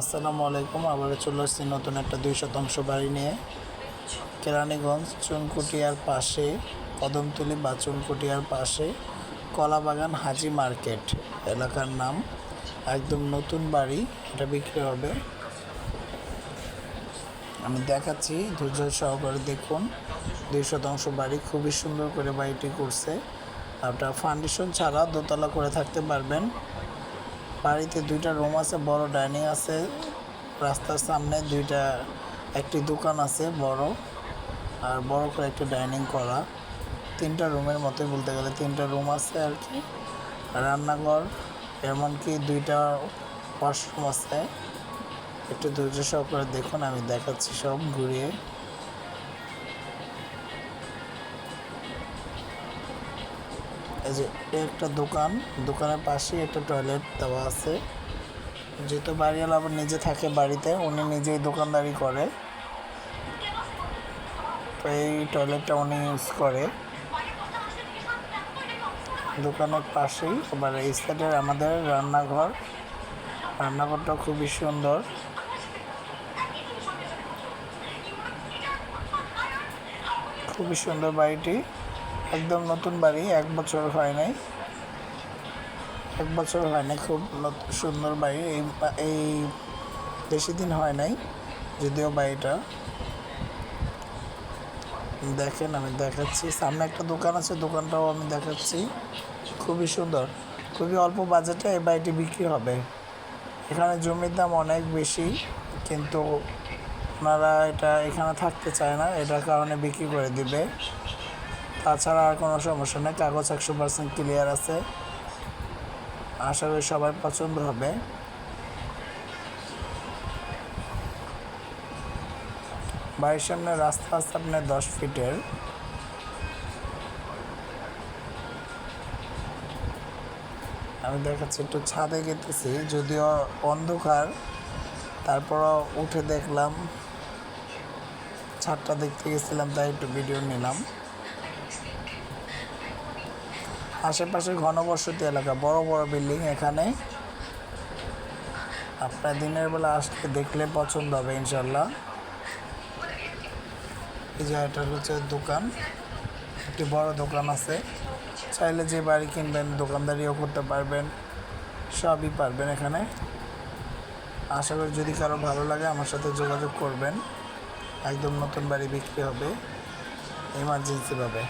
আসসালামু আলাইকুম আবার চলে আসছি নতুন একটা দুই শতাংশ বাড়ি নিয়ে। কেরানীগঞ্জ, চুনকুটিয়ার পাশে, কদমতলি বা চুনকুটিয়ার পাশে, কলাবাগান হাজি মার্কেট এলাকার নাম। একদম নতুন বাড়ি, এটা বিক্রি হবে। আমি দেখাচ্ছি, ধৈর্য সহকারে দেখুন। দুই শতাংশ বাড়ি খুবই সুন্দর করে বাড়িটি করছে। আপনার ফাউন্ডেশন ছাড়া দোতলা করে থাকতে পারবেন। বাড়িতে দুইটা রুম আছে, বড় ডাইনিং আছে, রাস্তার সামনে দুইটা, একটি দোকান আছে বড়, আর বড় করে একটা ডাইনিং করা। তিনটা রুমের মতোই বলতে গেলে তিনটা রুম আছে আর কি। রান্নাঘর, এমনকি দুইটা ওয়াশরুম আছে। একটু ধৈর্য সহকারে দেখুন, আমি দেখাচ্ছি সব ঘুরিয়ে। এই যে একটা দোকান, দোকানের পাশেই একটা টয়লেট দেওয়া আছে। যেহেতু বাড়িওয়ালা আবার নিজে থাকে বাড়িতে, উনি নিজেই দোকানদারি করে। তো এই টয়লেটটা উনি ইউজ করে। দোকানের পাশেই, আবার এই সাইডের আমাদের রান্নাঘর। রান্নাঘরটা খুবই সুন্দর। খুবই সুন্দর বাড়িটি। একদম নতুন বাড়ি, এক বছর হয় নাই। এক বছর হয় নাই, খুব সুন্দর বাড়ি। এই এই বেশি দিন হয় নাই, যদিও বাড়িটা। দেখেন, আমি দেখাচ্ছি। সামনে একটা দোকান আছে, দোকানটাও আমি দেখাচ্ছি। খুবই সুন্দর। খুবই অল্প বাজেটে এই বাড়িটি বিক্রি হবে। এখানে জমির দাম অনেক বেশি, কিন্তু ওনারা এটা এখানে থাকতে চায় না, এটার কারণে বিক্রি করে দিবে। তাছাড়া আর কোনো সমস্যা নেই, কাগজ একশো পার্সেন্ট ক্লিয়ার আছে। আশা করি সবাই পছন্দ হবে। বাড়ির সামনে রাস্তা আছে আপনার দশ ফিটের। আমি দেখাচ্ছি, একটু ছাদে গেতেছি, যদিও অন্ধকার, তারপরও উঠে দেখলাম। ছাদটা দেখতে গেছিলাম, তাই একটু ভিডিও নিলাম। আশেপাশে ঘনবসতি এলাকা, বড় বড় বিল্ডিং এখানে। আপনার দিনের বেলা আসলে দেখলে পছন্দ হবে, ইনশাল্লাহ। এই যে এটা হচ্ছে দোকান, একটি বড় দোকান আছে। চাইলে যে বাড়ি কিনবেন, দোকানদারিও করতে পারবেন, সবই পারবেন এখানে। আশা করি যদি কারও ভালো লাগে, আমার সাথে যোগাযোগ করবেন। একদম নতুন বাড়ি বিক্রি হবে এমার্জেন্সিভাবে